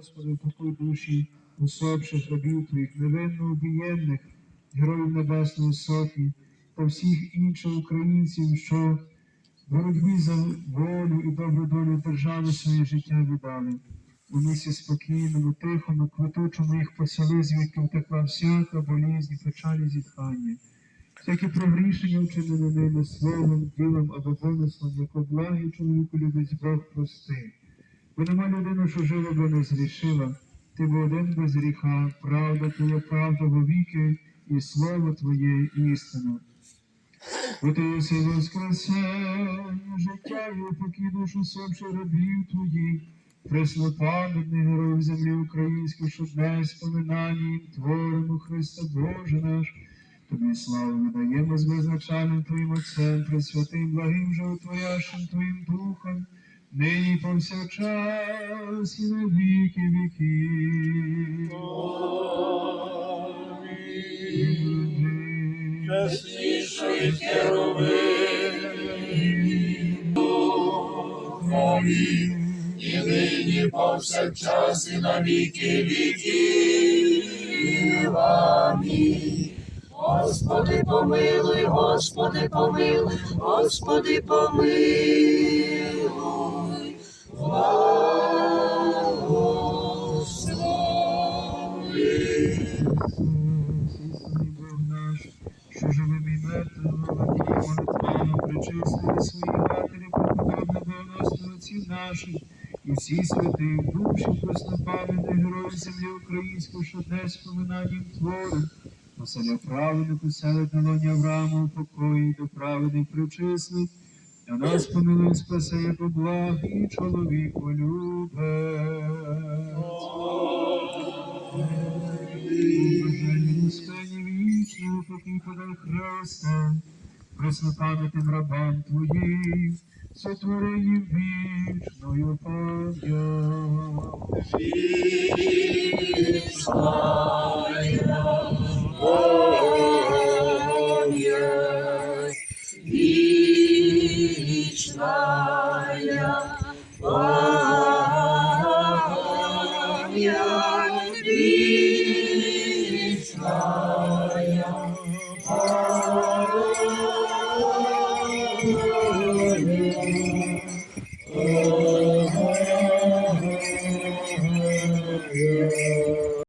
Господи, покой душі усопших рабів Твоїх, невинно убієнних, героїв Небесної Софії та всіх інших українців, що в боротьбі за волю і добру долю держави своє життя віддали. У місці спокійному, тихому, квитучому їх посели, звідки втекла всяка болізнь, печалі, зітхання. Всякі прогрішення вчинені ними словом, ділом або помислом, як благий чоловіку любить Бог прости. Бо нема людини, що жила би не зрішила, ти бо один без гріха, правда твоя правда вовіки, і слово твоє істина. Бо ти єси воскресення, життя і покій душу сопши рабів твоїх, преснопам'ятний герой землі української, що дне споминання їм творимо Христа Боже наш. Тобі славу віддаємо з безначальним Твоїм Отцем, Пресвятим, благим же Твояшим Твоїм Духом, нині повсякчас і на віки віків. Чесніший херовим, Духові, і нині повсякчас і на віки. Амінь. Господи, помилуй, Господи, помилуй, Господи, помилуй. Що живим і мертвим, володіє молитвами, причислили свої матері, преподобне богоносних отців наших, і всі святих душі, преснопам'ятних героїв землі української, що десь споминанням твору, поселя праведних, уселить на лоні Аврааму, покої до праведних причислих, а нас помилуй, спаси, як благ чоловіку Господні вічного покій Христа, преснопам'ятним рабам Твоїм, сотворенням вічною пам'ять. Вічна, моя, пам'ять вічна.